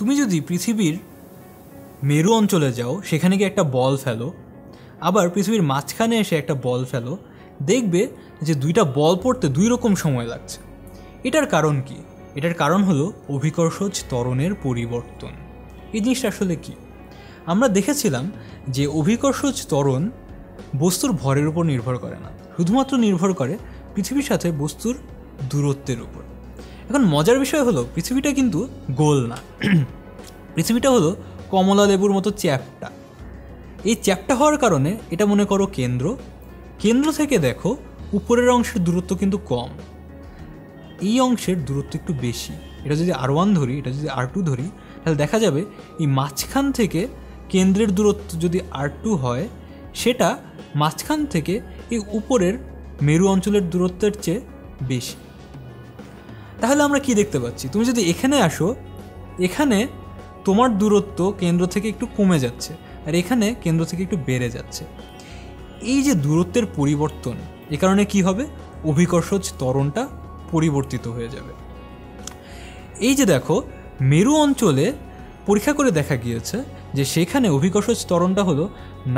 তুমি যদি পৃথিবীর মেরু অঞ্চলে যাও, সেখানে গিয়ে একটা বল ফেলো, আবার পৃথিবীর মাঝখানে এসে একটা বল ফেলো, দেখবে যে দুইটা বল পড়তে দুই রকম সময় লাগছে। এটার কারণ কি? এটার কারণ হলো অভিকর্ষজ ত্বরণের পরিবর্তন। এই জিনিসটা আসলে কি? আমরা দেখেছিলাম যে অভিকর্ষজ ত্বরণ বস্তুর ভরের উপর নির্ভর করে না। শুধুমাত্র নির্ভর করে পৃথিবীর সাথে বস্তুর দূরত্বের উপর। এখন মজার বিষয় হলো, পৃথিবীটা কিন্তু গোল না। পৃথিবীটা হলো কমলা লেবুর মতো চ্যাপটা। এই চ্যাপটা হওয়ার কারণে এটা মনে করো কেন্দ্র। কেন্দ্র থেকে দেখো, উপরের অংশের দূরত্ব কিন্তু কম। এই অংশের দূরত্ব একটু বেশি। এটা যদি আর ওয়ান ধরি, এটা যদি আর টু ধরি, তাহলে দেখা যাবে এই মাঝখান থেকে কেন্দ্রের দূরত্ব যদি আর টু হয়, সেটা মাঝখান থেকে এই উপরের মেরু অঞ্চলের দূরত্বের চেয়ে বেশি। তাহলে আমরা কি দেখতে পাচ্ছি? তুমি যদি এখানে আসো, এখানে তোমার দূরত্ব কেন্দ্র থেকে একটু কমে যাচ্ছে আর এখানে কেন্দ্র থেকে একটু বেড়ে যাচ্ছে। এই যে দূরত্বের পরিবর্তন, এ কারণে কি হবে? অভিকর্ষজ ত্বরণটা পরিবর্তিত হয়ে যাবে। এই যে দেখো, মেরু অঞ্চলে পরীক্ষা করে দেখা গিয়েছে যে সেখানে অভিকর্ষজ ত্বরণটা হলো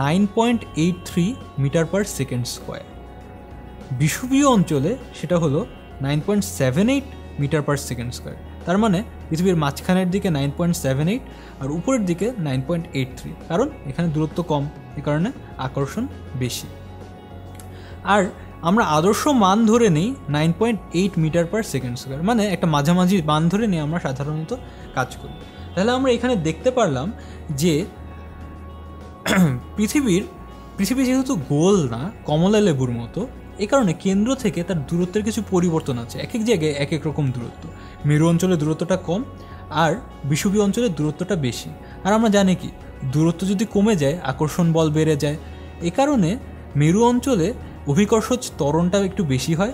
nine point eight three metre per second square. বিষুবীয় অঞ্চলে সেটা হলো nine point seven eight metre per second square. তার মানে পৃথিবীর মাঝখানের দিকে নাইন পয়েন্ট সেভেন এইট আর উপরের দিকে নাইন পয়েন্ট এইট থ্রি। কারণ এখানে দূরত্ব কম, এ কারণে আকর্ষণ বেশি। আর আমরা আদর্শ মান ধরে নিই nine point eight metre per second square. মানে একটা মাঝামাঝি মান ধরে নিয়ে আমরা সাধারণত কাজ করি। তাহলে আমরা এখানে দেখতে পারলাম যে পৃথিবীর, পৃথিবী যেহেতু গোল না কমলা লেবুর মতো এ কারণে কেন্দ্র থেকে তার দূরত্বের কিছু পরিবর্তন আছে। এক এক জায়গায় এক এক রকম দূরত্ব। মেরু অঞ্চলে দূরত্বটা কম আর বিষুবীয় অঞ্চলের দূরত্বটা বেশি। আর আমরা জানি কি, দূরত্ব যদি কমে যায়, আকর্ষণ বল বেড়ে যায়। এ কারণে মেরু অঞ্চলে অভিকর্ষজ ত্বরণটা একটু বেশি হয়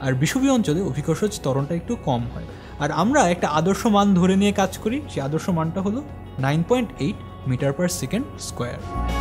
আর বিষুবীয় অঞ্চলে অভিকর্ষজ ত্বরণটা একটু কম হয়। আর আমরা একটা আদর্শ মান ধরে নিয়ে কাজ করি, সেই আদর্শ মানটা হলো nine point eight metre per second square